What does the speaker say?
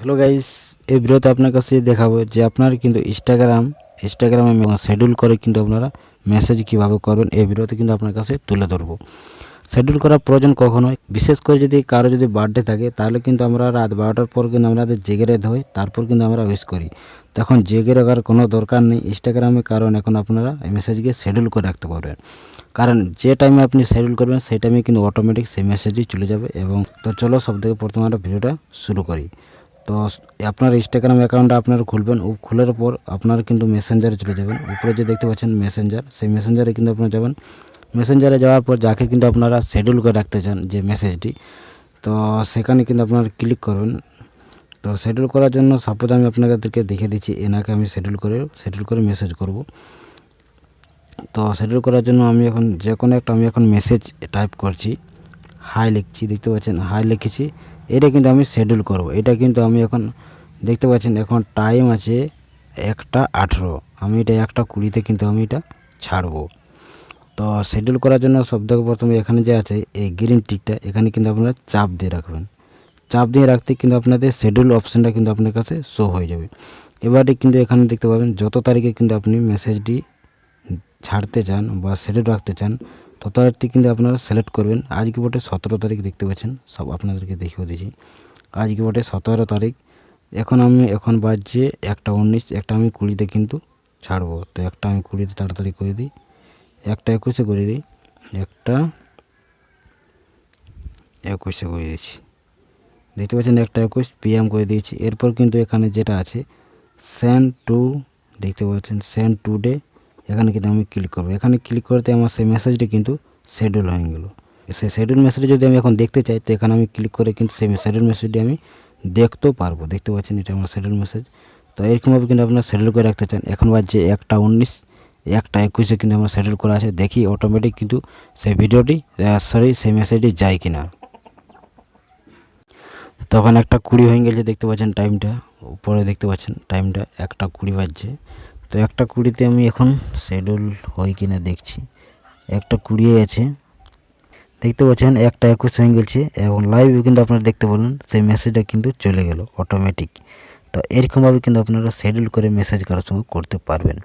Hello guys এই ভিডিওতে আপনার কাছে দেখাবো যে আপনার কিন্তু ইনস্টাগ্রাম ইনস্টাগ্রামে শিডিউল করে কিন্তু আপনারা মেসেজ কীভাবে করবেন, এই ভিডিওতে কিন্তু আপনার কাছে তুলে ধরবো। শিডিউল করার প্রয়োজন কখন হয় বিশেষ করে যদি কারও যদি বার্থডে থাকে, তাহলে কিন্তু আমরা রাত বারোটার পর কিন্তু আমাদের জেগে রেখে হয়, তারপর কিন্তু আমরা উইশ করি। তখন জেগে রাখার কোনো দরকার নেই। ইনস্টাগ্রামে কারণ এখন আপনারা এই মেসেজকে শিডিউল করে রাখতে পারবেন। কারণ যে টাইমে আপনি শিডিউল করবেন, সেই টাইমে কিন্তু অটোমেটিক সেই মেসেজই চলে যাবে এবং তো চলো সব থেকে প্রথমে আমরা ভিডিওটা শুরু করি। তো আপনার ইনস্টাগ্রাম অ্যাকাউন্টটা আপনারা খুলবেন, ও খোলার পর আপনারা কিন্তু মেসেঞ্জারে চলে যাবেন। উপরে যে দেখতে পাচ্ছেন মেসেঞ্জার সেই মেসেঞ্জারে কিন্তু আপনারা যাবেন। মেসেঞ্জারে যাওয়ার পর যাকে কিন্তু আপনারা শিডিউল করে রাখতে চান যে মেসেজটি তো সেখানে কিন্তু আপনারা ক্লিক করবেন। তো শিডিউল করার জন্য সাপোজ আমি আপনাদেরকে দেখে দিচ্ছি, এনাকে আমি শিডিউল করে শিডিউল করে মেসেজ করব। তো শিডিউল করার জন্য আমি এখন যে কোনো একটা আমি এখন মেসেজ টাইপ করছি। হাই লিখছি, দেখতে পাচ্ছেন? হাই লিখেছি। এটা কিন্তু আমি শিডিউল করব। এটা কিন্তু আমি এখন দেখতে পাচ্ছেন, এখন টাইম আছে একটা আঠেরো। আমি এটা একটা কুড়িতে কিন্তু আমি এটা ছাড়বো। তো শিডিউল করার জন্য সব থেকে প্রথমে এখানে যে আছে, এই গ্রিন টিকটা এখানে কিন্তু আপনারা চাপ দিয়ে রাখবেন। চাপ দিয়ে রাখতে কিন্তু আপনাদের শিডিউল অপশানটা কিন্তু আপনার কাছে শো হয়ে যাবে। এবারে কিন্তু এখানে দেখতে পাবেন, যত তারিখে কিন্তু আপনি মেসেজটি ছাড়তে চান বা শিডিউল রাখতে চান তত তারিখটি কিন্তু আপনারা সিলেক্ট করবেন। আজকে বটে সতেরো তারিখ দেখতে পাচ্ছেন, সব আপনাদেরকে দেখিয়ে দিয়েছি আজকে বটে সতেরো তারিখ, এখন আমি, এখন বাজছে একটা উনিশ, একটা আমি কুড়িতে কিন্তু ছাড়বো। তো একটা আমি কুড়িতে তাড়াতাড়ি করে দিই, একটা একুশে করে দিই, একটা একুশে করে দিয়েছি দেখতে পাচ্ছেন একটা একুশ পিএম করে দিয়েছি। এরপর কিন্তু এখানে যেটা আছে সেন্ড টু দেখতে পাচ্ছেন সেন্ড টু ডে এখানে কিন্তু আমি ক্লিক করব। এখানে ক্লিক করতে আমার সেই মেসেজটি কিন্তু শেডিউল হয়ে গেল। সেই শেডিউল মেসেজ যদি আমি এখন দেখতে চাই, তো এখানে আমি ক্লিক করে কিন্তু সেই শিডিউল মেসেজটি আমি দেখতেও পারব। দেখতে পাচ্ছেন এটা আমার শিডিউল মেসেজ তো এরকমভাবে কিন্তু আপনারা শিডিউল করে রাখতে চান। এখন বাজছে একটা উনিশ, একটা একুশে কিন্তু আমার শিডিউল করা আছে। দেখি অটোমেটিক কিন্তু সেই ভিডিওটি সরি সেই মেসেজটি যায় কিনা। তখন একটা কুড়ি হয়ে গেছে, দেখতে পাচ্ছেন টাইমটা উপরে দেখতে পাচ্ছেন টাইমটা একটা কুড়ি বাজছে। তো একটা কুড়িতে আমি এখন শিডিউল হয় কি না দেখছি। একটা কুড়িয়ে আছে দেখতে পাচ্ছেন, একটা একুশ হয়ে গেছে এবং লাইভ কিন্তু আপনারা দেখতে বলুন সেই মেসেজটা কিন্তু চলে গেল অটোমেটিক তো এরকমভাবে কিন্তু আপনারা শেডিউল করে মেসেজ কারোর সঙ্গে করতে পারবেন।